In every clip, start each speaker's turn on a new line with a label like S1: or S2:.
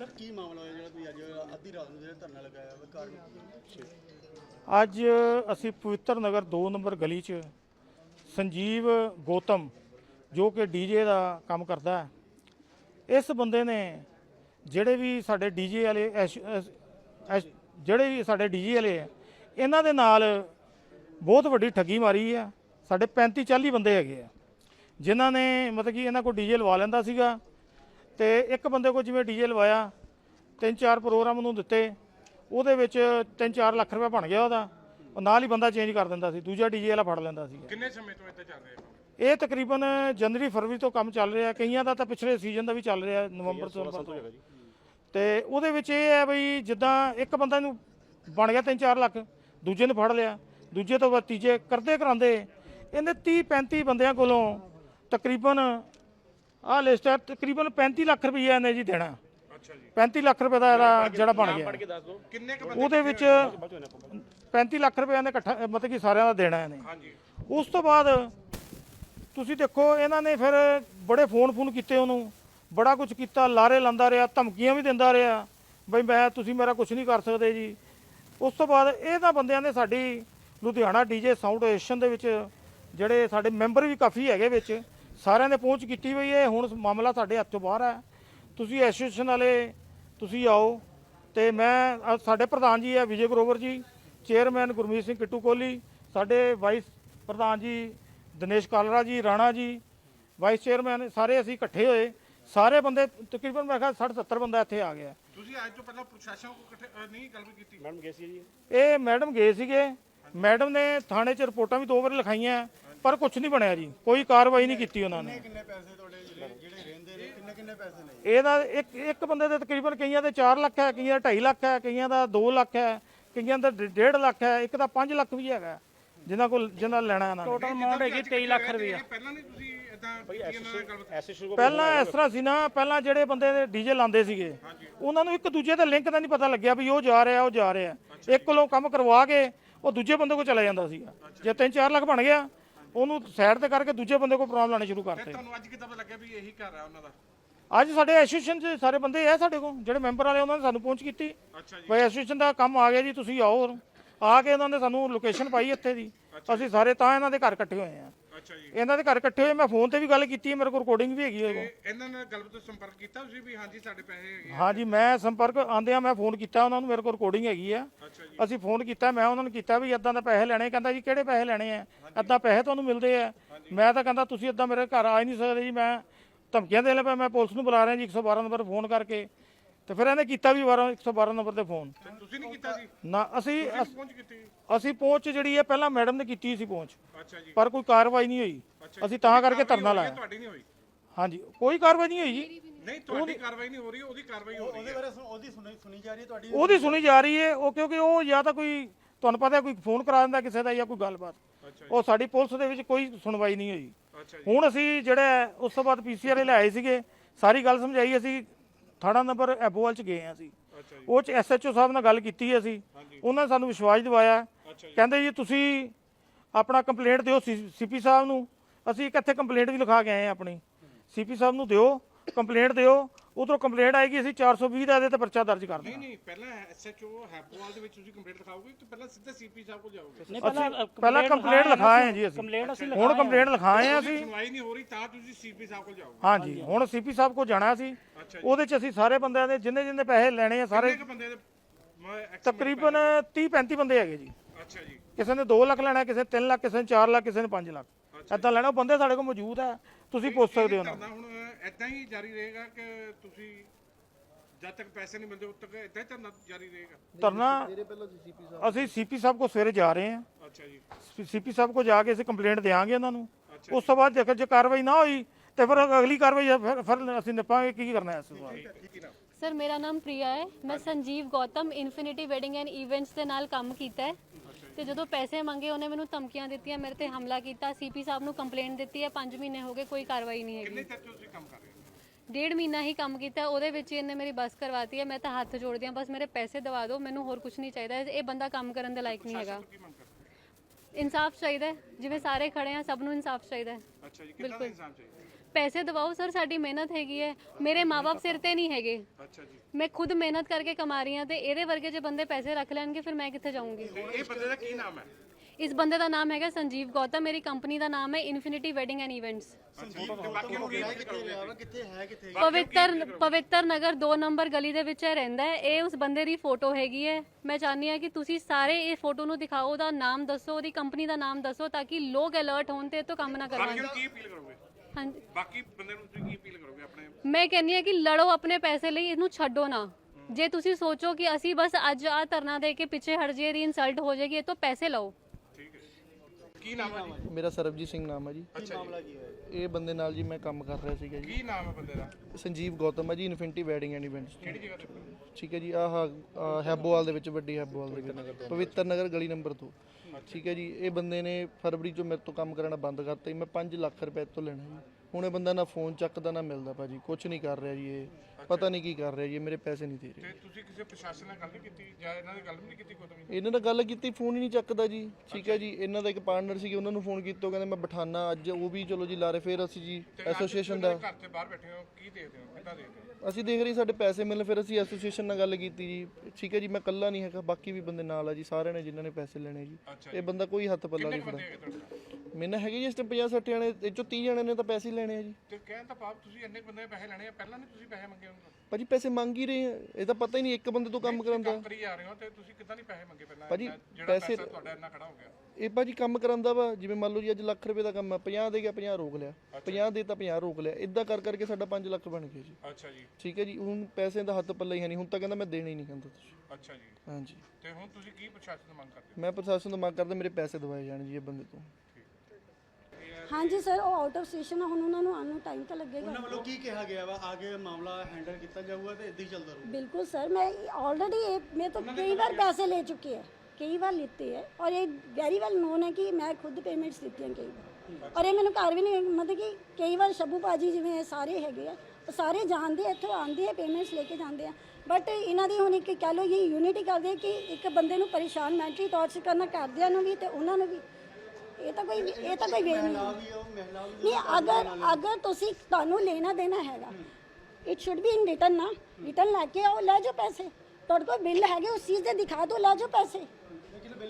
S1: Sir, ਕੀ ਮਾਮਲਾ ਹੋਇਆ ਜਿਹੜਾ ਤੁਸੀਂ ਅੱਜ ਅੱਧੀ ਰਾਤ ਨੂੰ ਜਿਹੜਾ ਧਰਨਾ ਲਗਾਇਆ ਵਾ ਕਾਰਨ
S2: ਅੱਜ ਅਸੀਂ ਪਵਿੱਤਰ ਨਗਰ 2 ਨੰਬਰ ਗਲੀ 'ਚ ਸੰਜੀਵ ਗੌਤਮ, ਜੋ ਕਿ ਡੀਜੇ ਦਾ ਕੰਮ ਕਰਦਾ ਹੈ, ਇਸ ਬੰਦੇ ਨੇ ਜਿਹੜੇ ਵੀ ਸਾਡੇ ਡੀਜੇ ਵਾਲੇ, ਐਸ਼- ਐਸ਼- ਐਸ਼- ਜਿਹੜੇ ਵੀ ਸਾਡੇ ਡੀਜੇ ਵਾਲੇ ਆ, ਇਹਨਾਂ ਦੇ ਨਾਲ ਬਹੁਤ ਵੱਡੀ ਠੱਗੀ ਮਾਰੀ ਆ। ਸਾਡੇ 35 40 ਬੰਦੇ ਹੈਗੇ ਆ, ਜਿਨ੍ਹਾਂ ਨੇ ਮਤਲਬ ਕਿ ਇਹਨਾਂ ਕੋਲ ਡੀਜੇ ਲਵਾ ਲੈਂਦਾ ਸੀਗਾ। ਤੇ ਇੱਕ ਬੰਦੇ ਕੋਲ ਜਿਵੇਂ ਡੀਜੇ ਲਵਾਇਆ ਤਿੰਨ ਚਾਰ ਪ੍ਰੋਗਰਾਮ ਉਹਨੂੰ ਦਿੱਤੇ ਉਹਦੇ ਵਿੱਚ 3-4 ਲੱਖ ਰੁਪਏ ਬਣ ਗਿਆ ਉਹਦਾ। ਉਹ ਨਾਲ ਹੀ ਬੰਦਾ ਚੇਂਜ ਕਰ ਦਿੰਦਾ ਸੀ ਦੂਜਾ ਡੀਜੇ ਵਾਲਾ ਫੜ ਲੈਂਦਾ ਸੀ।
S3: ਕਿੰਨੇ ਸਮੇਂ ਤੋਂ ਇੱਥੇ ਚੱਲ ਰਿਹਾ
S2: ਇਹ ਤਕਰੀਬਨ ਜਨਵਰੀ ਫਰਵਰੀ ਤੋਂ ਕੰਮ ਚੱਲ ਰਿਹਾ ਕਈਆਂ ਦਾ ਤਾਂ ਪਿਛਲੇ ਸੀਜ਼ਨ ਦਾ ਵੀ ਚੱਲ ਰਿਹਾ ਨਵੰਬਰ ਤੋਂ ਤੇ। ਉਹਦੇ ਵਿੱਚ ਇਹ ਹੈ ਬਈ ਜਿੱਦਾਂ ਇੱਕ ਬੰਦਾ ਨੂੰ ਬਣ ਗਿਆ 3-4 ਲੱਖ ਦੂਜੇ ਨੇ ਫੜ ਲਿਆ ਦੂਜੇ ਤੋਂ ਬਾਅਦ ਤੀਜੇ ਕਰਦੇ ਕਰਾਂਦੇ ਇਹਨੇ 30-35 ਬੰਦਿਆਂ ਕੋਲੋਂ ਤਕਰੀਬਨ ਆਹ ਲਿਸਟ ਹੈ ਤਕਰੀਬਨ 35 ਲੱਖ ਰੁਪਈਆ ਇਹਨੇ ਜੀ ਦੇਣਾ।
S3: ਅੱਛਾ ਜੀ।
S2: 35 ਲੱਖ ਰੁਪਏ ਦਾ ਇਹਦਾ ਜਿਹੜਾ ਬਣ ਗਿਆ।
S3: ਕਿੰਨੇ ਕ
S2: ਉਹਦੇ ਵਿੱਚ 35 ਲੱਖ ਰੁਪਏ ਇਹਨੇ ਇਕੱਠਾ ਮਤਲਬ ਕਿ ਸਾਰਿਆਂ ਦਾ ਦੇਣਾ ਇਹਨੇ।
S3: ਹਾਂਜੀ।
S2: ਉਸ ਤੋਂ ਬਾਅਦ ਤੁਸੀਂ ਦੇਖੋ ਇਹਨਾਂ ਨੇ ਫਿਰ ਬੜੇ ਫੋਨ ਫੋਨ ਕੀਤੇ ਉਹਨੂੰ। ਬੜਾ ਕੁਝ ਕੀਤਾ ਲਾਰੇ ਲਾਂਦਾ ਰਿਹਾ ਧਮਕੀਆਂ ਵੀ ਦਿੰਦਾ ਰਿਹਾ। ਬਈ ਮੈਂ ਤੁਸੀਂ ਮੇਰਾ ਕੁਝ ਨਹੀਂ ਕਰ ਸਕਦੇ ਜੀ। ਉਸ ਤੋਂ ਬਾਅਦ ਇਹਨਾਂ ਬੰਦਿਆਂ ਨੇ ਸਾਡੀ ਲੁਧਿਆਣਾ ਡੀਜੇ ਸਾਊਂਡ ਐਸੋਸੀਏਸ਼ਨ ਦੇ ਵਿੱਚ ਜਿਹੜੇ ਸਾਡੇ ਮੈਂਬਰ ਵੀ ਕਾਫੀ ਹੈਗੇ ਵਿੱਚ ਸਾਰਿਆਂ ਨੇ ਪਹੁੰਚ ਕੀਤੀ ਬਈ ਇਹ ਹੁਣ ਮਾਮਲਾ ਸਾਡੇ ਹੱਥੋਂ ਬਾਹਰ ਹੈ। ਤੁਸੀਂ ਐਸੋਸੀਏਸ਼ਨ ਵਾਲੇ ਤੁਸੀਂ ਆਓ ਤੇ ਮੈਂ ਸਾਡੇ ਪ੍ਰਧਾਨ ਜੀ ਹੈ ਵਿਜੇ ਗਰੋਵਰ ਜੀ ਚੇਅਰਮੈਨ ਗੁਰਮੀਤ ਸਿੰਘ ਕਿੱਟੂ ਕੋਹਲੀ ਸਾਡੇ ਵਾਈਸ ਪ੍ਰਧਾਨ ਜੀ ਦਿਨੇਸ਼ ਕਾਲਰਾ ਜੀ ਰਾਣਾ ਜੀ ਵਾਈਸ ਚੇਅਰਮੈਨ ਸਾਰੇ ਅਸੀਂ ਇਕੱਠੇ ਹੋਏ। ਸਾਰੇ ਬੰਦੇ ਤਕਰੀਬਨ ਮੈਂ ਕਿਹਾ 60 70 ਬੰਦਾ ਇੱਥੇ ਆ ਗਿਆ।
S3: ਤੁਸੀਂ ਅੱਜ ਤੋਂ ਪਹਿਲਾਂ ਪ੍ਰਸ਼ਾਸਨ ਕੋਲ ਇਕੱਠੇ ਨਹੀਂ ਗੱਲ ਵੀ ਕੀਤੀ? ਮੈਡਮ ਗਏ ਸੀ ਜੀ।
S2: ਇਹ ਮੈਡਮ ਗਏ ਸੀਗੇ। ਮੈਡਮ ਨੇ ਥਾਣੇ 'ਚ ਰਿਪੋਰਟਾਂ ਵੀ ਦੋ ਵਾਰ ਲਿਖਾਈਆਂ। ਪਰ ਕੁਝ ਨਹੀਂ ਬਣਿਆ ਜੀ। ਕੋਈ ਕਾਰਵਾਈ ਨਹੀਂ ਕੀਤੀ ਉਹਨਾਂ ਨੇ।
S1: ਕਿੰਨੇ ਪੈਸੇ ਤੁਹਾਡੇ ਜਿਹੜੇ ਜਿਹੜੇ ਰਹਿੰਦੇ ਨੇ ਕਿੰਨੇ ਕਿੰਨੇ ਪੈਸੇ ਨੇ?
S2: ਇਹਦਾ ਇੱਕ ਇੱਕ ਬੰਦੇ ਦੇ ਤਕਰੀਬਨ ਕਈਆਂ ਦੇ 4 ਲੱਖ ਹੈ ਕਈਆਂ ਦਾ 2.5 ਲੱਖ ਹੈ ਕਈਆਂ ਦਾ 2 ਲੱਖ ਹੈ ਕਈਆਂ ਦਾ 1.5 ਲੱਖ ਹੈ ਇੱਕ ਦਾ 5 ਲੱਖ ਵੀ ਹੈਗਾ। ਜਿਨ੍ਹਾਂ ਕੋਲ ਜਿਹਨਾਂ ਲੈਣਾ ਇਹਨਾਂ ਨੇ।
S4: ਟੋਟਲ ਅਮਾਉਂਟ ਹੈਗੀ 23 ਲੱਖ ਰੁਪਏ
S3: ਪਹਿਲਾਂ ਨਹੀਂ ਤੁਸੀਂ ਇਦਾਂ ਇਹਨਾਂ ਨਾਲ ਗੱਲ
S2: ਪਹਿਲਾਂ ਇਸ ਤਰ੍ਹਾਂ ਸੀ ਨਾ ਪਹਿਲਾਂ ਜਿਹੜੇ ਬੰਦੇ ਦੇ ਡੀਜੇ ਲਾਉਂਦੇ ਸੀਗੇ ਉਹਨਾਂ ਨੂੰ ਇੱਕ ਦੂਜੇ ਦਾ ਲਿੰਕ ਦਾ ਨਹੀਂ ਪਤਾ ਲੱਗਿਆ ਵੀ ਉਹ ਜਾ ਰਿਹਾ ਉਹ ਜਾ ਰਿਹਾ। ਇੱਕ ਕੋਲੋਂ ਕੰਮ ਕਰਵਾ ਕੇ ਉਹ ਦੂਜੇ ਬੰਦੇ ਕੋਲ ਚਲਾ ਜਾਂਦਾ ਸੀਗਾ। ਜੇ 3-4 ਲੱਖ ਬਣ ਗਿਆ ਉਹਨੂੰ ਸਾਈਡ ਤੇ ਕਰਕੇ ਦੂਜੇ ਬੰਦੇ ਕੋਲ ਪ੍ਰੋਗਰਾਮ ਲਾਣੇ ਸ਼ੁਰੂ ਕਰਤੇ।
S3: ਤੁਹਾਨੂੰ ਅੱਜ ਕਿੱਦਾਂ ਪਤਾ ਲੱਗਿਆ ਵੀ ਇਹੀ ਘਰ ਹੈ ਉਹਨਾਂ ਦਾ?
S2: ਅੱਜ ਸਾਡੇ ਐਸੋਸੀਏਸ਼ਨ ਦੇ ਸਾਰੇ ਬੰਦੇ ਆ ਸਾਡੇ ਕੋਲ ਜਿਹੜੇ ਮੈਂਬਰ ਵਾਲੇ ਉਹਨਾਂ ਨੇ ਸਾਨੂੰ ਪਹੁੰਚ ਕੀਤੀ।
S3: ਅੱਛਾ ਜੀ।
S2: ਬਈ ਐਸੋਸੀਏਸ਼ਨ ਦਾ ਕੰਮ ਆ ਗਿਆ ਜੀ ਤੁਸੀਂ ਆਓ। ਆ ਕੇ ਉਹਨਾਂ ਨੇ ਸਾਨੂੰ ਲੋਕੇਸ਼ਨ ਪਾਈ ਇੱਥੇ ਦੀ। ਅਸੀਂ ਸਾਰੇ ਤਾਂ ਇਹਨਾਂ ਦੇ ਘਰ ਇਕੱਠੇ ਹੋਏ ਆ।
S3: ਅੱਛਾ ਜੀ।
S2: ਇਹਨਾਂ ਦੇ ਘਰ ਇਕੱਠੇ ਹੋਏ ਮੈਂ ਫੋਨ ਤੇ ਵੀ ਗੱਲ ਕੀਤੀ ਹੈ ਮੇਰੇ ਕੋਲ ਰਿਕਾਰਡਿੰਗ ਵੀ ਹੈਗੀ ਹੈ
S3: ਇਹਨਾਂ ਨਾਲ ਗੱਲ ਤੋਂ ਸੰਪਰਕ ਕੀਤਾ ਤੁਸੀਂ ਵੀ? ਹਾਂਜੀ ਸਾਡੇ ਪੈਸੇ ਹੈਗੇ।
S2: ਹਾਂਜੀ ਮੈਂ ਸੰਪਰਕ ਆਂਦਿਆਂ ਮੈਂ ਫੋਨ ਕੀਤਾ ਉਹਨਾਂ ਨੂੰ ਮੇਰੇ ਕੋਲ ਰਿਕਾਰਡਿੰਗ ਹੈਗੀ ਆ। ਅਸੀਂ ਫੋਨ ਕੀਤਾ ਮੈਂ ਉਹਨਾਂ ਨੂੰ ਕੀਤਾ ਵੀ ਇਦਾਂ ਦੇ ਪੈਸੇ ਲੈਣੇ ਕਹਿੰਦਾ ਜੀ ਕਿਹੜੇ ਪੈਸੇ ਲੈਣੇ ਆ? ਇਦਾਂ ਪੈਸੇ ਤੁਹਾਨੂੰ ਮਿਲਦੇ ਆ। ਮੈਂ ਤਾਂ ਕਹਿੰਦਾ ਤੁਸੀਂ ਇਦਾਂ ਮੇਰੇ ਘਰ ਆ ਹੀ ਨਹੀਂ ਸਕਦੇ ਜੀ ਮੈਂ ਧਮਕੀਆਂ ਦੇਣ ਲੱਗਾ ਮੈਂ ਪੁਲਿਸ ਨੂੰ ਬੁਲਾ ਰਿਹਾ ਜੀ 112 ਨੰਬਰ ਫੋਨ ਕਰਕੇ। ਤੇ ਫਿਰ ਇਹਨੇ ਕੀਤਾ ਵੀ 12 112 ਨੰਬਰ ਤੇ ਫੋਨ।
S3: ਤੇ ਤੁਸੀਂ ਨਹੀਂ ਕੀਤਾ ਜੀ?
S2: ਨਾ ਅਸੀਂ ਅਸ-
S3: ਪਹੁੰਚ ਕੀਤੀ
S2: ਅਸੀਂ ਪਹੁੰਚ ਜਿਹੜੀ ਹੈ ਪਹਿਲਾਂ ਮੈਡਮ ਨੇ ਕੀਤੀ ਸੀ ਪਹੁੰਚ।
S3: ਅੱਛਾ ਜੀ।
S2: ਪਰ ਕੋਈ ਕਾਰਵਾਈ ਨਹੀਂ ਹੋਈ। ਅਸੀਂ ਤਾਂ ਕਰਕੇ ਧਰਨਾ ਲਾਇਆ।
S3: ਤੁਹਾਡੀ ਨਹੀਂ ਹੋਈ?
S2: ਹਾਂਜੀ ਕੋਈ ਕਾਰਵਾਈ ਨਹੀਂ ਹੋਈ ਜੀ।
S3: ਨਹੀਂ ਤੁਹਾਡੀ ਕਾਰਵਾਈ ਨਹੀਂ ਹੋ ਰਹੀ ਉਹਦੀ ਕਾਰਵਾਈ ਹੋ ਰਹੀ
S1: ਉਹਦੇ ਬਾਰੇ ਸੁਣ- ਉਹਦੀ ਸੁਣੀ ਸੁਣੀ ਜਾ ਰਹੀ ਹੈ ਤੁਹਾਡੀ।
S2: ਉਹਦੀ ਸੁਣੀ ਜਾ ਰਹੀ ਹੈ ਉਹ ਕਿਉਂਕਿ ਉਹ ਜਾਂ ਤਾਂ ਕੋਈ ਤੁਹਾਨੂੰ ਪਤਾ ਕੋਈ ਫੋਨ ਕਰਾ ਦਿੰਦਾ ਕਿਸੇ ਦਾ ਜਾਂ ਕੋਈ ਗੱਲਬਾਤ।
S3: ਅੱਛਾ
S2: ਉਹ ਸਾਡੀ ਪੁਲਿਸ ਦੇ ਵਿੱਚ ਕੋਈ ਸੁਣਵਾਈ ਨਹੀਂ ਹੋਈ।
S3: ਅੱਛਾ ਜੀ।
S2: ਹੁਣ ਅਸੀਂ ਜਿਹੜਾ ਹੈ, ਉਸ ਤੋਂ ਬਾਅਦ ਪੀਸੀਆਰ ਵਾਲੇ ਆਏ ਸੀਗੇ। ਸਾਰੀ ਗੱਲ ਸਮਝਾਈ ਅਸੀਂ। ਥਾਣਾ ਨੰਬਰ ਐਬੋਵਾਲ ਚ ਗਏ ਹਾਂ ਅਸੀਂ।
S3: ਅੱਛਾ ਜੀ।
S2: ਉਹ ਚ ਐਸਐਚਓ ਸਾਹਿਬ ਨਾਲ ਗੱਲ ਕੀਤੀ ਅਸੀਂ। ਉਹਨਾਂ ਨੇ ਸਾਨੂੰ ਵਿਸ਼ਵਾਸ ਦਿਵਾਇਆ। ਕਹਿੰਦੇ ਜੀ ਤੁਸੀਂ ਆਪਣਾ ਕੰਪਲੇਂਟ ਦਿਓ ਸੀਪੀ ਸਾਹਿਬ ਨੂੰ। ਅਸੀਂ ਇੱਕ ਇੱਥੇ ਕੰਪਲੇਂਟ ਵੀ ਲਿਖਾ ਕੇ ਆਏ ਹਾਂ ਆਪਣੀ। ਸੀਪੀ ਸਾਹਿਬ ਨੂੰ ਦਿਓ ਕੰਪਲੇਂਟ ਦਿਓ। ਉਧਰੋਂ ਕੰਪਲੇਂਟ ਆਏਗੀ ਅਸੀਂ 420 ਦਾ ਇਹਦੇ ਤੇ ਪਰਚਾ ਦਰਜ ਕਰ
S3: ਨਹੀਂ
S2: ਦਾਂਗੇ
S3: ਨਹੀਂ ਪਹਿਲਾਂ ਐਸਐਚਓ ਹੈਪੋਵਾਲ ਦੇ ਵਿੱਚ ਤੁਸੀਂ ਕੰਪਲੀਟ ਲਿਖਾਓਗੇ ਤੇ ਪਹਿਲਾਂ ਸਿੱਧਾ ਸੀਪੀ ਸਾਹਿਬ ਕੋਲ ਜਾਓਗੇ?
S4: ਨਹੀਂ
S2: ਅਸੀਂ ਪਹਿਲਾਂ ਕੰਪਲੇਂਟ ਲਿਖਾਏ ਹਾਂ ਜੀ ਅਸੀਂ।
S4: ਕੰਪਲੇਂਟ ਅਸੀਂ
S2: ਹੁਣ ਕੰਪਲੇਂਟ ਲਿਖਾਏ ਹਾਂ ਅਸੀਂ।
S3: ਸੁਣਵਾਈ ਨਹੀਂ ਹੋ ਰਹੀ ਤਾਂ ਤੁਸੀਂ ਸੀਪੀ ਸਾਹਿਬ ਕੋਲ ਜਾਓਗੇ।
S2: ਹਾਂਜੀ ਹੁਣ ਸੀਪੀ ਸਾਹਿਬ ਕੋਲ ਜਾਣਾ ਸੀ
S3: ਅੱਛਾ ਜੀ।
S2: ਉਹਦੇ ਚ ਅਸੀਂ ਸਾਰੇ ਬੰਦਿਆਂ ਦੇ ਜਿੰਨੇ ਜਿੰਨੇ ਪੈਸੇ ਲੈਣੇ ਆ ਸਾਰੇ
S3: ਕਿੰਨੇ ਕੁ ਬੰਦੇ ਦੇ ਮੈਂ ex-
S2: ਤਕਰੀਬਨ 30 35 ਬੰਦੇ ਹੈਗੇ ਜੀ।
S3: ਅੱਛਾ ਜੀ।
S2: ਕਿਸੇ ਨੇ 2 ਲੱਖ ਲੈਣਾ ਕਿਸੇ ਨੇ 3 ਲੱਖ ਕਿਸੇ ਨੇ 4 ਲੱਖ ਕਿਸੇ ਨੇ 5 ਲੱਖ। ਏਦਾਂ ਲੈਣਾ ਉਹ ਬੰਦੇ ਸਾਡੇ ਕੋਲ ਮੌਜੂਦ ਹੈ ਤੁਸੀਂ ਪੁੱਛ ਸਕਦੇ ਹੋ ਨਾ।
S3: ਹੁਣ ਐਦਾਂ ਹੀ ਜਾਰੀ ਰਹੇਗਾ ਕਿ ਤੁਸੀਂ ਜਦ ਤੱਕ ਪੈਸੇ ਨਹੀਂ ਮਿਲਦੇ ਉਦ ਤੱਕ ਇਦਾਂ ਹੀ ਧਰਨਾ ਜਾਰੀ ਰਹੇਗਾ।
S2: ਧਰਨਾ ਅਸੀਂ ਸੀਪੀ ਸਾਹਿਬ ਕੋਲ ਸਵੇਰੇ ਜਾ ਰਹੇ ਹਾਂ।
S3: ਅੱਛਾ ਜੀ।
S2: ਸੀਪੀ ਸਾਹਿਬ ਕੋਲ ਜਾ ਕੇ ਅਸੀਂ ਕੰਪਲੇਂਟ ਦੇਵਾਂਗੇ ਉਹਨਾਂ ਨੂੰ। ਉਸ ਤੋਂ ਬਾਅਦ ਜੇਕਰ ਜੇ ਕਾਰਵਾਈ ਨਾ ਹੋਈ ਤੇ ਫਿਰ ਅਗਲੀ ਕਾਰਵਾਈ ਫਿਰ ਫਿਰ ਅਸੀਂ ਨਿਪਾਂਗੇ ਕੀ ਕਰਨਾ ਹੈ ਇਸ ਤੋਂ ਬਾਅਦ
S5: ਸਰ ਮੇਰਾ ਨਾਮ ਪ੍ਰਿਆ ਹੈ। ਮੈਂ Sanjeev Gautam infinity wedding and events ਦੇ ਨਾਲ ਕੰਮ ਕੀਤਾ ਹੈ। ਤੇ ਜਦੋਂ ਪੈਸੇ ਮੰਗੇ ਉਹਨੇ ਮੈਨੂੰ ਧਮਕੀਆਂ ਦਿੱਤੀਆਂ ਮੇਰੇ ਤੇ ਹਮਲਾ ਕੀਤਾ। ਸੀਪੀ ਸਾਹਿਬ ਨੂੰ ਕੰਪਲੇਂਟ ਦਿੱਤੀ ਹੈ 5 ਮਹੀਨੇ ਹੋ ਗਏ ਕੋਈ ਕਾਰਵਾਈ ਨਹੀਂ ਹੈਗੀ।
S3: ਕਿੰਨੇ ਚਿਰ ਤੋਂ ਤੁਸੀਂ ਕੰਮ ਕਰ ਰਹੇ ਹੋ?
S5: ਡੇਢ ਮਹੀਨਾ ਹੀ ਕੰਮ ਕੀਤਾ ਉਹਦੇ ਵਿੱਚ ਹੀ ਇਹਨੇ ਮੇਰੀ ਬੱਸ ਕਰਵਾਤੀ ਹੈ ਮੈਂ ਤਾਂ ਹੱਥ ਜੋੜਦੀ ਹਾਂ ਬਸ ਮੇਰੇ ਪੈਸੇ ਦਵਾ ਦਿਓ ਮੈਨੂੰ ਹੋਰ ਕੁਝ ਨਹੀਂ ਚਾਹੀਦਾ ਇਹ ਬੰਦਾ ਕੰਮ ਕਰਨ ਦੇ ਲਾਇਕ ਨਹੀਂ ਹੈਗਾ।
S3: ਕੀ ਮੰਗ ਕਰਦੇ ਹੋ?
S5: ਇਨਸਾਫ ਚਾਹੀਦਾ ਹੈ ਜਿਵੇਂ ਸਾਰੇ ਖੜੇ ਆ ਸਭ ਨੂੰ ਇਨਸਾਫ ਚਾਹੀਦਾ ਹੈ।
S3: ਅੱਛਾ ਜੀ ਕਿੰਨਾ ਇਨਸਾਨ ਚਾਹੀਦਾ?
S5: ਪੈਸੇ ਦਿਵਾਓ ਸਰ ਸਾਡੀ ਮਿਹਨਤ ਹੈਗੀ ਹੈ। ਮੇਰੇ ਮਾਪੇ ਸਿਰ ਤੇ ਨਹੀਂ ਹੈਗੇ।
S3: ਅੱਛਾ ਜੀ।
S5: ਮੈਂ ਖੁਦ ਮਿਹਨਤ ਕਰਕੇ ਕਮਾ ਰਹੀ ਹਾਂ ਤੇ ਇਹਦੇ ਵਰਗੇ ਜੇ ਬੰਦੇ ਪੈਸੇ ਰੱਖ ਲੈਣਗੇ ਫਿਰ ਮੈਂ ਕਿੱਥੇ ਜਾਊਂਗੀ?
S3: ਇਹ ਬੰਦੇ ਦਾ ਕੀ ਨਾਮ ਹੈ?
S5: ਇਸ ਬੰਦੇ ਦਾ ਨਾਮ ਹੈਗਾ ਸੰਜੀਵ ਗੌਤਮ। ਮੇਰੀ ਕੰਪਨੀ ਦਾ ਨਾਮ ਹੈ ਇਨਫਿਨਿਟੀ ਵੈਡਿੰਗ ਐਂਡ ਇਵੈਂਟਸ ਪਵਿੱਤਰ ਪਵਿੱਤਰ ਨਗਰ 2 ਨੰਬਰ ਗਲੀ ਦੇ ਵਿੱਚ ਇਹ ਰਹਿੰਦਾ ਹੈ। ਇਹ ਉਸ ਬੰਦੇ ਦੀ ਫੋਟੋ ਹੈਗੀ ਹੈ। ਮੈਂ ਚਾਹੁੰਦੀ ਹਾਂ ਕਿ ਤੁਸੀਂ ਸਾਰੇ ਇਹ ਫੋਟੋ ਨੂੰ ਦਿਖਾਓ ਉਹਦਾ ਨਾਮ ਦੱਸੋ ਉਹਦੀ ਕੰਪਨੀ ਦਾ ਨਾਮ ਦੱਸੋ ਤਾਂ ਕਿ ਲੋਕ ਅਲਰਟ ਹੋਣ ਤੇ ਇਹ ਤੋਂ ਕੰਮ ਨਾ
S3: ਬਾਕੀ
S5: ਕਰਵਾਉਣ
S3: ਨੂੰ ਕੀ ਅਪੀਲ ਕਰੋਗੇ?
S5: ਹਾਂਜੀ।
S3: ਬਾਕੀ ਬੰਦੇ ਨੂੰ ਤੁਸੀਂ ਕੀ ਅਪੀਲ ਕਰੋਗੇ ਆਪਣੇ?
S5: ਮੈਂ ਕਹਿੰਦੀ ਹਾਂ ਕਿ ਲੜੋ ਆਪਣੇ ਪੈਸੇ ਲਈ ਇਹਨੂੰ ਛੱਡੋ ਨਾ। ਜੇ ਤੁਸੀਂ ਸੋਚੋ ਕਿ ਅਸੀਂ ਬਸ ਅੱਜ ਆ ਧਰਨਾ ਦੇ ਕੇ ਪਿੱਛੇ ਹਟ ਜਾਈਏ ਦੀ ਇਨਸਲਟ ਹੋ ਜਾਏਗੀ ਇਹ ਤੋਂ ਪੈਸੇ ਲਓ।
S3: ਠੀਕ ਹੈ। ਕੀ ਨਾਮ ਹੈ ਜੀ?
S4: ਮੇਰਾ ਸਰਬਜੀਤ ਸਿੰਘ ਨਾਮ ਹੈ ਜੀ।
S3: ਅੱਛਾ ਜੀ।
S4: ਇਹ ਬੰਦੇ ਨਾਲ ਜੀ ਮੈਂ ਕੰਮ ਕਰ ਰਿਹਾ ਸੀਗਾ ਜੀ।
S3: ਕੀ ਨਾਮ ਹੈ ਬੰਦੇ ਦਾ?
S4: ਸੰਜੀਵ ਗੌਤਮ ਹੈ ਜੀ ਇਨਫਿਨਿਟੀ ਵੈਡਿੰਗ ਐਂਡ ਇਵੈਂਟਸ
S3: ਕਿਹੜੀ ਜਗ੍ਹਾ ਤੇ?
S4: ਠੀਕ ਹੈ ਜੀ ਆਹ ਆਹ ਹੈਬੋਵਾਲ ਦੇ ਵਿੱਚ ਵੱਡੀ ਹੈਬੋਵਾਲ ਦੇ ਵਿੱਚ। ਪਵਿੱਤਰ ਨਗਰ ਗਲੀ ਨੰਬਰ 2 ਠੀਕ ਹੈ ਜੀ ਇਹ ਬੰਦੇ ਨੇ ਫਰਵਰੀ ਚੋਂ ਮੇਰੇ ਤੋਂ ਕੰਮ ਕਰਾਉਣਾ ਬੰਦ ਕਰਤਾ ਜੀ ਮੈਂ 5 ਲੱਖ ਰੁਪਏ ਤੋਂ ਲੈਣਾ ਜੀ। ਹੁਣ ਇਹ ਬੰਦਾ ਨਾ ਫੋਨ ਚੱਕਦਾ ਨਾ ਮਿਲਦਾ ਭਾਜੀ ਕੁਝ ਨਹੀਂ ਕਰ ਰਿਹਾ ਜੀ ਇਹ। ਪਤਾ ਨਹੀਂ ਕੀ ਕਰ ਰਿਹਾ ਜੀ ਇਹ ਮੇਰੇ ਪੈਸੇ ਨਹੀਂ ਦੇ ਰਿਹਾ।
S3: ਤੇ ਤੁਸੀਂ ਕਿਸੇ ਪ੍ਰਸ਼ਾਸਨ ਨਾਲ ਗੱਲ ਨਹੀਂ ਕੀਤੀ ਜਾਂ ਇਹਨਾਂ ਦੀ ਗੱਲ ਵੀ ਨਹੀਂ ਕੀਤੀ ਕੋਈ ਤੁਸੀਂ?
S4: ਇਹਨਾਂ ਨਾਲ ਗੱਲ ਕੀਤੀ ਫੋਨ ਹੀ ਨਹੀਂ ਚੱਕਦਾ ਜੀ। ਠੀਕ ਹੈ ਜੀ ਇਹਨਾਂ ਦਾ ਇੱਕ ਪਾਰਟਨਰ ਸੀ ਉਹਨਾਂ ਨੂੰ ਫੋਨ ਕੀਤਾ ਉਹ ਕਹਿੰਦੇ ਮੈਂ ਬਿਠਾਣਾ ਅੱਜ ਉਹ ਵੀ ਚਲੋ ਜੀ ਲਾਰੇ ਫੇਰ ਅਸੀਂ ਜੀ ਐਸੋਸੀਏਸ਼ਨ ਦਾ।
S3: ਘਰ ਤੇ ਬਾਹਰ ਬੈਠੇ ਹੋ ਕੀ ਦੇਖਦੇ ਹੋ ਕਿੱਦਾਂ ਦੇਖਦੇ ਹੋ?
S4: ਅਸੀਂ ਦੇਖ ਰਹੇ ਸਾਡੇ ਪੈਸੇ ਮਿਲਣ ਫਿਰ ਅਸੀਂ ਐਸੋਸੀਏਸ਼ਨ ਨਾਲ ਗੱਲ ਕੀਤੀ ਜੀ। ਠੀਕ ਹੈ ਜੀ ਮੈਂ ਇਕੱਲਾ ਨਹੀਂ ਹੈਗਾ ਬਾਕੀ ਵੀ ਬੰਦੇ ਨਾਲ ਆ ਜੀ ਸਾਰਿਆਂ ਨੇ ਜਿਨ੍ਹਾਂ ਨੇ ਪੈਸੇ ਲੈਣੇ ਜੀ। ਇਹ ਬੰਦਾ ਕੋਈ ਹੱਥ ਪੱਲਾ ਨਹੀਂ ਫੜਾ? ਮੈਨਾਂ ਹੈਗੇ ਜੀ ਇਸ ਟਾਈਮ 50 60 ਜਣੇ ਇਹ ਚੋਂ 30 ਜਣੇ ਨੇ ਤਾਂ ਪੈਸੇ ਹੀ ਲੈਣੇ ਆ ਜੀ।
S3: ਤੇ ਕਹਿਣ ਤਾਂ ਪਾਪ ਤੁਸੀਂ ਇੰਨੇ ਬੰਦੇ ਪੈਸੇ ਲੈਣੇ ਆ ਪਹਿਲਾਂ ਨਹੀਂ ਤੁਸੀਂ ਪੈਸੇ ਮੰਗੇ ਉਹਨਾਂ
S4: ਭਾਜੀ ਪੈਸੇ ਮੰਗ ਹੀ ਰਹੇ ਆ। ਇਹ ਤਾਂ ਪਤਾ ਹੀ ਨਹੀਂ ਇੱਕ ਬੰਦੇ ਤੋਂ ਕੰਮ ਕਰਨ ਦਾ।
S3: ਕੰਮ ਕਰੀ ਜਾ ਰਹੇ ਹੋ ਤੇ ਤੁਸੀਂ ਕਿੱਦਾਂ ਨਹੀਂ ਪੈਸੇ ਮੰਗੇ ਪਹਿਲਾਂ?
S4: ਭਾਜੀ,
S3: ਇੰਨਾ- ਜਿਹੜਾ
S4: ਪੈਸੇ-
S3: ਪੈਸਾ ਤੁਹਾਡਾ ਇੰਨਾ ਖੜਾ ਹੋ ਗਿਆ।
S4: ਇਹ ਭਾਜੀ ਕੰਮ ਕਰਾਂਦਾ ਵਾ ਜਿਵੇਂ ਮੰਨ ਲਓ ਜੀ ਅੱਜ ਲੱਖ ਰੁਪਏ ਦਾ ਕੰਮ ਆ 50 ਦੇ ਗਿਆ 50 ਰੋਕ ਲਿਆ 50 ਦੇ ਤਾਂ 50 ਰੋਕ ਲਿਆ ਇਦਾਂ ਕਰ ਕਰਕੇ ਸਾਡਾ 5 ਲੱਖ ਬਣ ਗਿਆ ਜੀ।
S3: ਅੱਛਾ ਜੀ।
S4: ਠੀਕ ਹੈ ਜੀ ਹੁਣ ਪੈਸੇ ਦਾ ਹੱਥ ਪੱਲਾ ਹੀ ਨਹੀਂ ਹੁਣ ਤਾਂ ਕਹਿੰਦਾ ਮੈਂ ਦੇਣੇ ਹੀ ਨਹੀਂ ਕਹਿੰਦਾ
S3: ਅੱਛਾ ਜੀ।
S4: ਹਾਂਜੀ।
S3: ਤੇ ਹੁਣ ਤੁਸੀਂ ਕੀ ਪ੍ਰਸ਼ਾਸਨ ਮੰਗ ਕਰਦੇ
S4: ਮੈਂ ਪ੍ਰਸ਼ਾਸਨ ਤੋਂ ਮੰਗ ਕਰਦਾ ਮੇਰੇ ਪੈਸੇ ਦਵਾਏ ਜਾਣ ਜੀ ਇਹ ਬੰਦੇ ਤੋਂ।
S6: ਹਾਂਜੀ ਸਰ ਉਹ ਆਊਟ ਆਫ ਸਟੇਸ਼ਨ ਹੁਣ ਉਹਨਾਂ ਨੂੰ ਆਉਣ ਟਾਈਮ ਤਾਂ ਲੱਗੇਗਾ।
S1: ਉਹਨਾਂ ਵੱਲੋਂ ਕੀ ਕਿਹਾ ਗਿਆ ਵਾ? ਆਗੇ ਮਾਮਲਾ ਹੈਂਡਲ ਕੀਤਾ ਜਾਊਗਾ ਤੇ ਇਦਾਂ ਹੀ ਚੱਲਦਾ ਰਹੂਗਾ।
S6: ਬਿਲਕੁਲ ਸਰ ਮੈਂ ਆਲਰੇਡੀ ਮੈਂ ਤਾਂ ਕਈ ਵਾਰ ਪੈਸੇ ਲੈ ਚੁੱਕੀ ਹੈ ਕਈ ਵਾਰ ਲਿੱਤੇ ਹੈ ਔਰ ਇਹ ਵੈਰੀ ਵੈਲ ਨੋਨ ਹੈ ਕਿ ਮੈਂ ਖੁਦ ਪੇਮੈਂਟਸ ਦਿੱਤੀਆਂ ਕਈ ਵਾਰ। ਔਰ ਇਹ ਮੈਨੂੰ ਘਰ ਵੀ ਨਹੀਂ, ਮਤਲਬ ਕਿ ਕਈ ਵਾਰ ਸ਼ਬੂ ਪਾਜੀ ਜਿਵੇਂ ਇਹ ਸਾਰੇ ਹੈਗੇ ਆ, ਉਹ ਸਾਰੇ ਜਾਣਦੇ ਇੱਥੋਂ ਆਉਂਦੇ ਆ ਪੇਮੈਂਟਸ ਲੈ ਕੇ ਜਾਂਦੇ ਆ। ਬਟ ਇਹਨਾਂ ਦੀ ਹੁਣ ਇੱਕ ਕਹਿ ਲੋ ਇਹ ਯੂਨਿਟੀ ਕਰਦੇ ਕਿ ਇੱਕ ਬੰਦੇ ਨੂੰ ਪਰੇਸ਼ਾਨ ਮੈਂਟਲੀ ਟੌਰਚਰ ਕਰਨਾ ਕਰਦਿਆਂ ਨੂੰ ਵੀ ਤੇ ਉਹਨਾਂ ਨੂੰ ਵੀ। ਇਹ ਤਾਂ ਕੋਈ, ਇਹ ਤਾਂ ਕੋਈ ਵੇ ਨਹੀਂ। ਨਹੀਂ, ਅਗਰ ਅਗਰ ਤੁਸੀਂ ਤੁਹਾਨੂੰ ਲੈਣਾ ਦੇਣਾ ਹੈਗਾ it should be in return ਨਾ। ਰਿਟਰਨ ਲੈ ਕੇ ਆਓ, ਲੈ ਜਾਓ ਪੈਸੇ। ਤੁਹਾਡੇ ਕੋਲ ਬਿੱਲ ਹੈਗੇ ਉਸ ਚੀਜ਼ ਦੇ ਦਿਖਾ ਦਿਓ ਲੈ ਜਾਓ ਪੈਸੇ।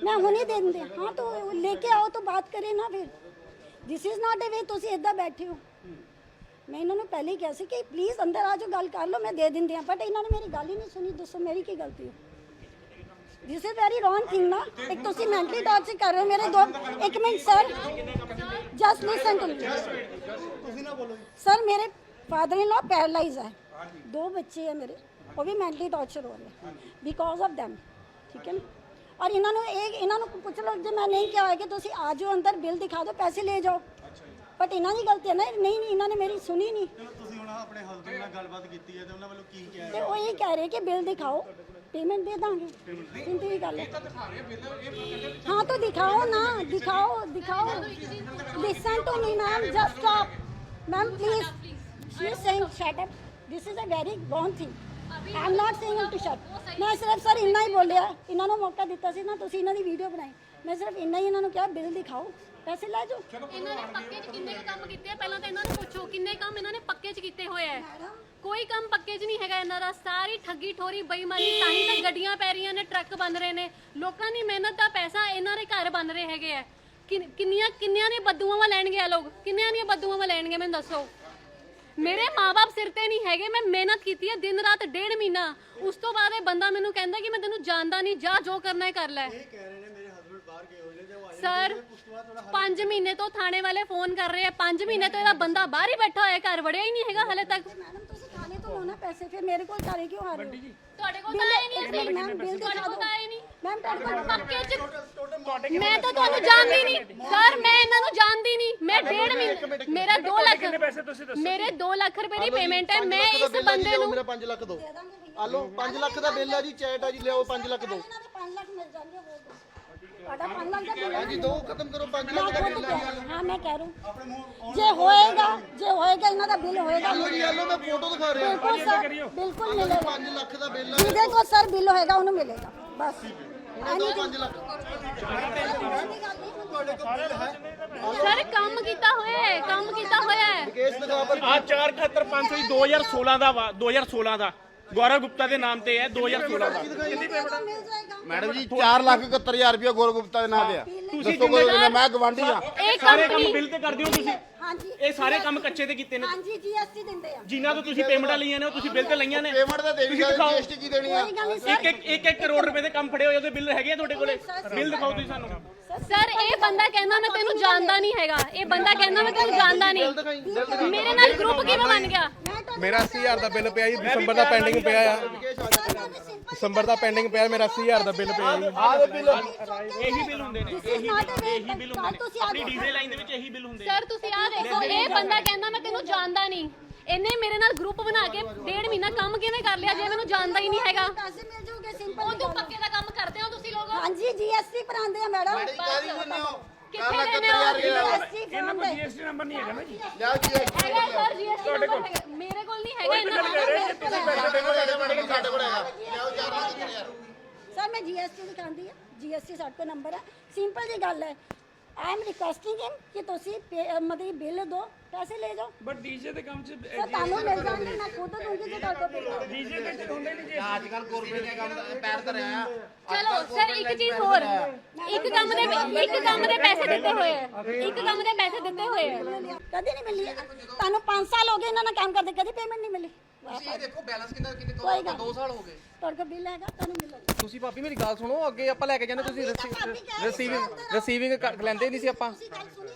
S6: ਮੈਂ ਹੁਣੇ ਦੇ ਦਿੰਦੇ ਹਾਂ। ਤਾਂ ਉਹ ਲੈ ਕੇ ਆਓ ਤਾਂ ਬਾਤ ਕਰੇ ਨਾ ਫਿਰ। ਦਿਸ ਇਜ਼ ਨਾਟ ਅ ਵੇ ਤੁਸੀਂ ਇੱਦਾਂ ਬੈਠੇ ਹੋ। ਮੈਂ ਇਹਨਾਂ ਨੂੰ ਪਹਿਲੇ ਹੀ ਕਿਹਾ ਸੀ ਕਿ ਪਲੀਜ਼ ਅੰਦਰ ਆ ਜਾਓ ਗੱਲ ਕਰ ਲਓ ਮੈਂ ਦੇ ਦਿੰਦੇ ਆ ਬਟ ਇਹਨਾਂ ਨੇ ਮੇਰੀ ਗੱਲ ਹੀ ਨਹੀਂ ਸੁਣੀ ਦੱਸੋ ਮੇਰੀ ਕੀ ਗਲਤੀ ਹੈ? This is very wrong thing ਨਾ। ਇੱਕ ਤੁਸੀਂ ਮੈਂਟਲੀ ਟਾਰਚਰ ਕਰ ਰਹੇ ਹੋ ਮੇਰੇ ਦੋ ਇੱਕ minute sir just listen to me
S1: ਤੁਸੀਂ ਨਾ ਬੋਲੋ।
S6: ਸਰ ਮੇਰੇ ਫਾਦਰ ਇਨ ਲਾ ਪੈਰਲਾਈਜ਼ ਹੈ। ਦੋ ਬੱਚੇ ਆ ਮੇਰੇ ਉਹ ਵੀ ਮੈਂਟਲੀ ਟੌਰਚਰ ਹੋ ਰਹੇ ਬਿਕੋਜ਼ ਆਫ them ਠੀਕ ਹੈ ਨਾ ਔਰ ਇਹਨਾਂ ਨੂੰ ਇਹ ਇਹਨਾਂ ਨੂੰ ਪੁੱਛ ਲਓ ਜੇ ਮੈਂ ਨਹੀਂ ਕਿਹਾ ਹੋਇਆ ਕਿ ਤੁਸੀਂ ਆ ਜਾਓ ਅੰਦਰ ਬਿੱਲ ਦਿਖਾ ਦਿਓ ਪੈਸੇ ਲੈ ਜਾਓ ਬਟ ਇਹਨਾਂ ਦੀ ਗਲਤੀ ਹੈ ਨਾ ਨਹੀਂ ਇਹਨਾਂ ਨੇ ਮੇਰੀ ਸੁਣੀ ਨਹੀਂ
S1: ਚਲੋ ਤੁਸੀਂ ਹੁਣ ਆਪਣੇ ਹਸਬੰਡ ਨਾਲ ਗੱਲਬਾਤ ਕੀਤੀ ਹੈ ਤੇ ਉਹਨਾਂ ਵੱਲੋਂ ਕੀ ਕਿਹਾ
S6: ਤੇ ਉਹ ਇਹ ਕਹਿ ਰਹੇ ਕਿ ਬਿੱਲ ਦਿਖਾਓ ਪੇਮੈਂਟ ਦੇ ਦਾਂਗੇ ਸਿੰਪਲ ਜੀ ਗੱਲ ਹੈ ਹਾਂ ਤਾਂ ਦਿਖਾਓ ਨਾ ਦਿਖਾਓ ਦਿਖਾਓ। Listen to me ma'am just stop ma'am please she is saying shut up this is a very wrong thing. I'm not saying him to shut. ਮੈਂ ਸਿਰਫ ਸਰ ਇੰਨਾ ਹੀ ਬੋਲਿਆ ਇਹਨਾਂ ਨੂੰ ਮੌਕਾ ਦਿੱਤਾ ਸੀ ਨਾ ਤੁਸੀਂ ਇਹਨਾਂ ਦੀ ਵੀਡੀਓ ਬਣਾਈ ਮੈਂ ਸਿਰਫ ਇੰਨਾ ਹੀ ਇਹਨਾਂ ਨੂੰ ਕਿਹਾ ਬਿੱਲ ਦਿਖਾਓ ਪੈਸੇ ਲੈ ਜਾਓ
S5: ਇਹਨਾਂ ਨੇ ਪੱਕੇ 'ਚ ਕਿੰਨੇ ਕੁ ਕੰਮ ਕੀਤੇ ਆ ਪਹਿਲਾਂ ਤਾਂ ਇਹਨਾਂ ਨੂੰ ਪੁੱਛੋ ਕਿੰਨੇ ਕੰਮ ਇਹਨਾਂ ਨੇ ਪੱਕੇ 'ਚ ਕੀਤੇ ਹੋਏ ਆ ਕੋਈ ਕੰਮ ਪੱਕੇ 'ਚ ਨਹੀਂ ਹੈਗਾ ਇਹਨਾਂ ਦਾ ਸਾਰੀ ਠੱਗੀ ਠੋਰੀ ਬੇਈਮਾਨੀ ਤਾਂ ਹੀ ਤਾਂ ਗੱਡੀਆਂ ਪੈ ਰਹੀਆਂ ਨੇ ਟਰੱਕ ਬਣ ਰਹੇ ਨੇ ਲੋਕਾਂ ਦੀ ਮਿਹਨਤ ਦਾ ਪੈਸਾ ਇਹਨਾਂ ਦੇ ਘਰ ਬਣ ਰਹੇ ਹੈਗੇ ਆ ਕਿੰਨ- ਕਿੰਨੀਆਂ ਕਿੰਨਿਆਂ ਨੇ ਬਦੂਆਵਾਂ ਲੈਣਗੇ ਆ ਲੋਕ ਕਿੰਨਿਆਂ ਦੀਆਂ ਬਦੂਆਵਾਂ ਲੈਣਗੇ ਮੈਨੂੰ ਦੱਸੋ ਮੇਰੇ ਮਾਪੇ ਸਿਰ ਤੇ ਨਹੀਂ ਹੈਗੇ ਮੈਂ ਮਿਹਨਤ ਕੀਤੀ ਹੈ ਦਿਨ ਰਾਤ ਡੇਢ ਮਹੀਨਾ। ਉਸ ਤੋਂ ਬਾਅਦ ਇਹ ਬੰਦਾ ਮੈਨੂੰ ਕਹਿੰਦਾ ਕਿ ਮੈਂ ਤੈਨੂੰ ਜਾਣਦਾ ਨਹੀਂ ਜਾ ਜੋ ਕਰਨਾ ਹੈ ਕਰ ਲੈ।
S1: ਇਹ ਕਹਿ ਰਹੇ ਨੇ ਮੇਰੇ ਹਸਬੰਦ ਬਾਹਰ ਗਏ ਹੋਏ ਨੇ ਤੇ ਉਹ ਆਏ
S5: ਸਰ 5 ਮਹੀਨੇ ਤੋਂ ਥਾਣੇ ਵਾਲੇ ਫੋਨ ਕਰ ਰਹੇ ਆ 5 ਮਹੀਨੇ ਤੋਂ ਇਹਦਾ ਬੰਦਾ ਬਾਹਰ ਹੀ ਬੈਠਾ ਹੋਇਆ ਘਰ ਵੜਿਆ ਹੀ ਨਹੀਂ ਹੈਗਾ ਹਲੇ ਤੱਕ।
S6: ਮੈਡਮ ਤੁਸੀਂ ਲਓ ਨਾ ਪੈਸੇ? ਫਿਰ ਮੇਰੇ ਕੋਲ ਘਰੇ ਕਿਉਂ ਆ ਰਹੇ ਹੋ
S5: ਤੁਹਾਡੇ ਕੋਲ ਤਾਂ ਆਏ ਨਹੀਂ ਅਸੀਂ।
S6: ਮੈਮ ਬਿੱਲ
S5: ਤੁਹਾਡੇ ਕੋਲ ਤਾਂ ਆਏ ਨਹੀਂ।
S6: ਮੈਮ ਤੁਹਾਡੇ ਕੋਲ
S5: ਪੱਕੇ ਚ ਮੈਂ ਤਾਂ ਤੁਹਾਨੂੰ ਜਾਣਦੀ ਨਹੀਂ। ਸਰ ਮੈਂ ਇਹਨਾਂ ਨੂੰ ਜਾਣਦੀ ਨਹੀਂ। ਮੈਂ ਡੇਢ ਮਹੀਨੇ ਮੇਰਾ 2 ਲੱਖ ਮੇਰੇ 2 ਲੱਖ ਰੁਪਏ ਦੀ ਪੇਮੈਂਟ ਹੈ। ਮੈਂ ਇਸ ਬੰਦੇ ਨੂੰ
S4: ਮੇਰਾ 5 ਲੱਖ ਦੋ। ਆ ਲਓ 5 ਲੱਖ ਦਾ ਬਿੱਲ ਆ ਜੀ ਚੈਟ ਆ ਜੀ ਲਿਆਓ 5 ਲੱਖ ਦੋ।
S6: ਇਹਨਾਂ ਦੇ 5 ਲੱਖ ਮਿਲ ਜਾਣਗੇ ਹੋਰ ਦੋ ਤੁਹਾਡਾ 5 ਲੱਖ ਦਾ ਬਿੱਲ
S4: ਦੋ ਖਤਮ ਕਰੋ 5
S6: ਮੈਂ
S4: ਲੱਖ ਦਾ
S6: ਖੁਦ
S4: ਬਿੱਲ
S6: ਕਹਿ ਰਹੀ ਹਾਂ ਹਾਂ ਮੈਂ ਕਹਿ ਰਹੀ ਹੂੰ। ਜੇ ਹੋਏਗਾ ਜੇ ਹੋਏਗਾ ਇਹਨਾਂ ਦਾ ਬਿੱਲ ਹੋਏਗਾ।
S4: ਲਓ ਜੀ ਆ ਲਓ ਮੈਂ ਫੋਟੋ ਦਿਖਾ ਰਿਹਾ।
S6: ਬਿਲਕੁਲ ਸਰ ਬਿਲਕੁਲ ਮਿਲੇਗਾ।
S4: 5 ਲੱਖ ਦਾ ਬਿੱਲ ਆ।
S6: ਜਿਹਦੇ ਕੋਲ ਸਰ ਬਿੱਲ ਹੋਏਗਾ ਉਹਨੂੰ ਮਿਲੇਗਾ। ਬਸ।
S5: ਸਰ ਕੰਮ ਕੀਤਾ ਹੋਇਆ ਹੈ ਕੰਮ ਕੀਤਾ ਹੋਇਆ ਹੈ।
S7: ਆ 478500 2016 ਦਾ ਵਾ 2016 ਦਾ। ਗੌਰਵ ਗੁਪਤਾ ਦੇ ਨਾਮ ਤੇ ਹੈ 2016 ਦਾ।
S1: ਮੈਡਮ ਜੀ 4 ਲੱਖ 71000 ਰੁਪਏ ਗੌਰਵ ਗੁਪਤਾ ਦੇ ਨਾਂ ਤੇ ਆ।
S7: ਤੁਸੀਂ
S1: ਦੱਸੋ ਕੋਈ ਮੈਂ ਗਵਾਂਢੀ ਆ।
S5: ਇਹ
S7: ਸਾਰੇ ਕੰਮ ਬਿੱਲ ਤੇ ਕਰਦੇ ਹੋ ਤੁਸੀਂ?
S6: ਹਾਂਜੀ।
S7: ਇਹ ਸਾਰੇ ਕੰਮ ਕੱਚੇ ਤੇ ਕੀਤੇ ਨੇ?
S6: ਹਾਂਜੀ ਜੀਐਸਟੀ ਦਿੰਦੇ ਆ।
S7: ਜਿਨ੍ਹਾਂ ਤੋਂ ਤੁਸੀਂ ਪੇਮੈਂਟਾਂ ਲਈਆਂ ਨੇ ਉਹ ਤੁਸੀਂ ਬਿੱਲ ਤੇ ਲਈਆਂ ਨੇ।
S1: ਪੇਮੈਂਟ ਤਾਂ ਦੇਣੀ ਹੈ ਜੀਐਸਟੀ ਕੀ ਦੇਣੀ ਆ?
S7: ਇੱਕ ਇੱਕ ਕਰੋੜ ਰੁਪਏ ਦੇ ਕੰਮ ਫੜੇ ਹੋਏ ਉਹਦੇ ਬਿੱਲ ਹੈਗੇ ਆ ਤੁਹਾਡੇ ਕੋਲੇ? ਬਿੱਲ ਦਿਖਾਓ ਤੁਸੀਂ ਸਾਨੂੰ।
S5: ਸਰ ਇਹ ਬੰਦਾ ਕਹਿੰਦਾ ਮੈਂ ਤੈਨੂੰ ਜਾਣਦਾ ਨਹੀਂ ਹੈਗਾ। ਇਹ ਬੰਦਾ ਕਹਿੰਦਾ ਮੈਂ ਤੈਨੂੰ ਜਾਣਦਾ ਨਹੀਂ। ਮੇਰੇ ਨਾਲ ਗਰੁੱਪ ਕਿਵੇਂ ਬਣ ਗਿਆ?
S8: ਮੇਰਾ 80000 ਦਾ ਬਿੱਲ ਪਿਆ ਜੀ ਦਸੰਬਰ ਦਾ ਪੈਂਡਿੰਗ ਪਿਆ ਆ। ਦਸੰਬਰ ਦਾ ਪੈਂਡਿੰਗ ਪਿਆ ਮੇਰਾ 80000 ਦਾ ਬਿੱਲ ਪਿਆ ਜੀ।
S7: ਇਹੀ ਬਿੱਲ ਹੁੰਦੇ ਨੇ ਇਹੀ ਇਹੀ ਬਿੱਲ ਹੁੰਦੇ ਨੇ। ਆਪਣੀ ਡੀਜ਼ਲ ਲਾਈਨ ਦੇ ਵਿੱਚ ਇਹੀ ਬਿੱਲ ਹੁੰਦੇ ਨੇ।
S5: ਸਰ ਤੁਸੀਂ ਆਹ ਦੇਖੋ ਇਹ ਬੰਦਾ ਕਹਿੰਦਾ ਮੈਂ ਤੈਨੂੰ ਜਾਣਦਾ ਨਹੀਂ। ਇਹਨੇ ਮੇਰੇ ਨਾਲ ਗਰੁੱਪ ਬਣਾ ਕੇ ਡੇਢ ਮਹੀਨਾ ਕੰਮ ਕਿਵੇਂ ਕਰ ਲਿਆ ਜੇ ਮੈਨੂੰ ਜਾਣਦਾ ਹੀ ਨਹੀਂ ਹੈਗਾ
S6: ਪੈਸੇ ਮਿਲ ਜਾਊਗੇ
S5: ਉਹ
S6: ਸਿੰਪਲ
S5: ਤੂੰ ਪੱਕੇ ਦਾ ਕੰਮ ਕਰਦੇ ਹੋ ਤੁਸੀਂ ਲੋਕ
S6: ਹਾਂਜੀ ਜੀਐਸਟੀ ਭਰਾਉਂਦੇ ਆ ਮੈਡਮ।
S5: ਕਿੱਥੇ ਹੋ?
S6: ਜੀਐਸਟੀ
S7: ਇਹਨਾਂ ਕੋਲ ਜੀਐਸਟੀ ਨੰਬਰ ਨਹੀਂ ਹੈਗਾ ਨਾ ਜੀ।
S5: ਹੈਗਾ ਸਰ ਜੀਐਸਟੀ ਨੰਬਰ ਹੈਗਾ ਮੇਰੇ ਕੋਲ ਨਹੀਂ ਹੈਗਾ ਇਹਨਾਂ
S6: ਸਰ ਮੈਂ ਜੀਐਸਟੀ ਦਿਖਾਉਂਦੀ ਆ। ਜੀਐਸਟੀ ਸਾਡੇ ਕੋਲ ਨੰਬਰ ਹੈ ਸਿੰਪਲ ਜੀ ਗੱਲ ਹੈ। ਆਈ ਐਮ ਰਿਕੁਐਸਟਿੰਗ ਹਿਮ ਕਿ ਤੁਸੀਂ ਪੇ- ਅਹ ਮਤਲਬ ਬਿੱਲ ਦਿਓ ਪੈਸੇ ਲੈ ਜਾਓ
S7: ਬਟ ਡੀਜੇ ਦੇ ਕੰਮ 'ਚ
S6: ਸਰ ਤੁਹਾਨੂੰ ਮਿਲ ਜਾਣਗੇ ਮੈਂ ਖੁਦ ਦੂੰਗੀ ਜੇ ਤੁਹਾਡੇ ਕੋਲ ਬਿੱਲ ਹੋਊ।
S7: ਡੀਜੇ ਦੇ ਹੁੰਦੇ ਨਹੀਂ ਜੀ
S5: ਚਲੋ ਸਰ ਇੱਕ ਚੀਜ਼ ਹੋਰ ਇੱਕ ਕੰਮ ਦੇ ਇੱਕ ਕੰਮ ਦੇ ਪੈਸੇ ਦਿੱਤੇ ਹੋਏ ਆ ਇੱਕ ਕੰਮ ਦੇ ਪੈਸੇ ਦਿੱਤੇ ਹੋਏ ਆ
S6: ਕਦੇ ਨਹੀਂ ਮਿਲੀ ਤੁਹਾਨੂੰ 5 ਸਾਲ ਹੋ ਗਏ ਇਹਨਾਂ ਨਾਲ ਕੰਮ ਕਰਦੇ ਕਦੀ ਪੇਮੈਂਟ ਨਹੀਂ ਮਿਲੀ ਤੁਸੀਂ ਇਹ ਦੇਖੋ ਬੈਲੈਂਸ ਕਿੰਨਾ ਕਿੰਨੇ ਕੋਈ ਗੱਲ 2 ਸਾਲ ਹੋ ਗਏ ਤੁਹਾਡੇ ਕੋਲ ਬਿੱਲ ਹੈਗਾ ਤੁਹਾਨੂੰ ਮਿਲੇਗਾ।
S8: ਤੁਸੀਂ ਭਾਬੀ ਮੇਰੀ ਗੱਲ ਸੁਣੋ ਅੱਗੇ ਆਪਾਂ ਲੈ ਕੇ ਜਾਂਦੇ ਤੁਸੀਂ ਰਿਸੀਵਿੰਗ ਰਿਸੀਵਿੰਗ ਲੈਂਦੇ ਨਹੀਂ ਸੀ ਆਪਾਂ।
S6: ਤੁਸੀਂ ਗੱਲ ਸੁਣੀ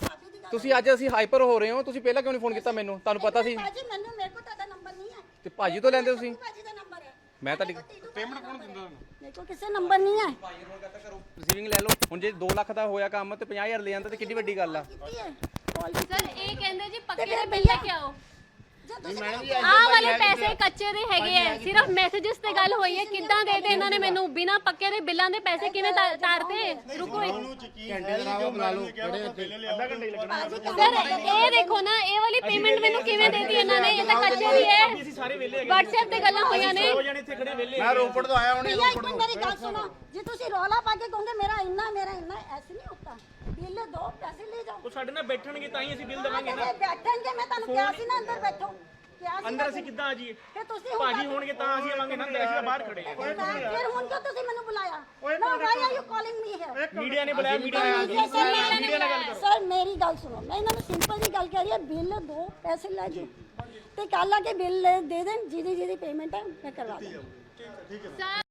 S6: ਭਾਬੀ ਦੀ ਗੱਲ
S8: ਤੁਸੀਂ ਅੱਜ ਅਸੀਂ ਹਾਈਪਰ ਹੋ ਰਹੇ ਹੋ ਤੁਸੀਂ ਪਹਿਲਾਂ ਕਿਉਂ ਨਹੀਂ ਫੋਨ ਕੀਤਾ ਮੈਨੂੰ? ਤੁਹਾਨੂੰ ਪਤਾ ਸੀ।
S6: ਭਾਜੀ ਮੈਨੂੰ ਮੇਰੇ ਕੋਲ ਤੁਹਾਡਾ ਨੰਬਰ ਨਹੀਂ ਹੈ।
S8: ਤੇ ਭਾਜੀ ਤੋਂ ਲੈਂਦੇ ਤੁਸੀਂ?
S6: ਭਾਜੀ ਦਾ ਨੰਬਰ ਹੈ।
S8: ਮੈਂ ਤੁਹਾਡੀ
S6: ਪੇਮੈਂਟ ਕੌਣ ਦਿੰਦਾ ਮੇਰੇ ਕੋਲ ਕਿਸੇ ਨੰਬਰ ਨਹੀਂ ਹੈ।
S8: ਰਿਸੀਵਿੰਗ ਲੈ ਲਓ। ਹੁਣ ਜੇ 2 ਲੱਖ ਦਾ ਹੋਇਆ ਕੰਮ ਤੇ 50000 ਲੈ ਜਾਂਦਾ ਤੇ ਕਿੱਡੀ ਵੱਡੀ ਗੱਲ ਆ।
S6: ਕੀਤੀ ਹੈ? ਕਾਲ
S5: ਸਰ ਇਹ ਕਹਿੰਦੇ ਜੀ ਪੱਕੇ ਬਿੱਲ ਲੈ ਕੇ ਆਓ
S6: ਜੇ ਤੁਸੀਂ
S5: ਆਹ ਵਾਲੇ ਪੈਸੇ ਕੱਚੇ ਦੇ ਹੈਗੇ ਐ ਸਿਰਫ ਮੈਸੇजेस ਤੇ ਗੱਲ ਹੋਈ ਹੈ ਕਿੱਦਾਂ ਦੇ ਦੇ ਇਹਨਾਂ ਨੇ ਮੈਨੂੰ? ਬਿਨਾ ਪੱਕੇ ਦੇ ਬਿੱਲਾਂ ਦੇ ਪੈਸੇ ਕਿਵੇਂ ਤਾ- ਤਾਰਤੇ? ਰੁਕੋ ਇੱਕ ਸਰ ਇਹ ਦੇਖੋ ਨਾ ਇਹ ਵਾਲੀ ਪੇਮੈਂਟ ਮੈਨੂੰ ਕਿਵੇਂ ਦੇਤੀ ਇਹਨਾਂ ਨੇ? ਇਹ ਤਾਂ ਕੱਚੇ ਦੀ
S7: ਹੈਗੇ।
S5: WhatsApp ਤੇ ਗੱਲਾਂ ਹੋਈਆਂ ਨੇ।
S7: ਦੋ ਇੱਥੇ
S1: ਮੈਂ ਰੋਪੜ ਤੋਂ ਆਇਆ ਹੁਣੇ
S6: ਇੱਕ ਮਿੰਟ ਮੇਰੀ ਗੱਲ ਸੁਣੋ। ਜੇ ਤੁਸੀਂ ਰੌਲਾ ਪਾ ਕੇ ਕਹੋਗੇ ਮੇਰਾ ਇੰਨਾ ਮੇਰਾ ਇੰਨਾ ਐਸੇ ਨਹੀਂ ਹੁੰਦਾ। ਬਿੱਲ ਦੋ ਪੈਸੇ
S7: ਉਹ ਸਾਡੇ ਨਾਲ ਬੈਠਣਗੇ ਤਾਂ ਹੀ ਅਸੀਂ ਬਿੱਲ ਦੇਵਾਂਗੇ ਨਾ।
S6: ਬੈਠਣਗੇ ਮੈਂ ਤੁਹਾਨੂੰ ਕਿਹਾ ਸੀ ਨਾ ਅੰਦਰ ਬੈਠੋ। ਕਿਹਾ ਸੀ
S7: ਅੰਦਰ ਅਸੀਂ ਕਿੱਦਾਂ ਆ ਜਾਈਏ?
S6: ਫਿਰ ਤੁਸੀਂ ਹੁਣ
S7: ਭਾਜੀ ਹੋਣਗੇ ਤਾਂ ਅਸੀਂ ਆਵਾਂਗੇ ਨਾ ਅੰਦਰ ਅਸੀਂ ਤਾਂ ਬਾਹਰ ਖੜੇ ਹਾਂ।
S6: ਫਿਰ ਹੁਣ ਕਿਉਂ ਤੁਸੀਂ ਮੈਨੂੰ ਬੁਲਾਇਆ? ਨਾ why are you calling me here
S7: media ਨੇ ਬੁਲਾਇਆ ਮੀਡੀਆ ਨੇ ਆ ਗਈ ਮੀਡੀਆ ਨਾਲ ਗੱਲ ਕਰੋ।
S6: ਸਰ ਮੇਰੀ ਗੱਲ ਸੁਣੋ ਮੈਂ ਇਹਨਾਂ ਨੂੰ ਸਿੰਪਲ ਜੀ ਗੱਲ ਕਹਿ ਰਹੀ ਹਾਂ ਬਿੱਲ ਦੋ ਪੈਸੇ ਲੈ ਜਾਓ। ਤੇ ਕੱਲ ਆ ਕੇ ਬਿੱਲ ਦੇ ਦੇਣ ਜਿਹਦੀ ਜਿਹਦੀ ਪੇਮੈਂਟ ਹੈ ਮੈਂ ਕਰਵਾ ਦਾਂ
S5: ਸਰ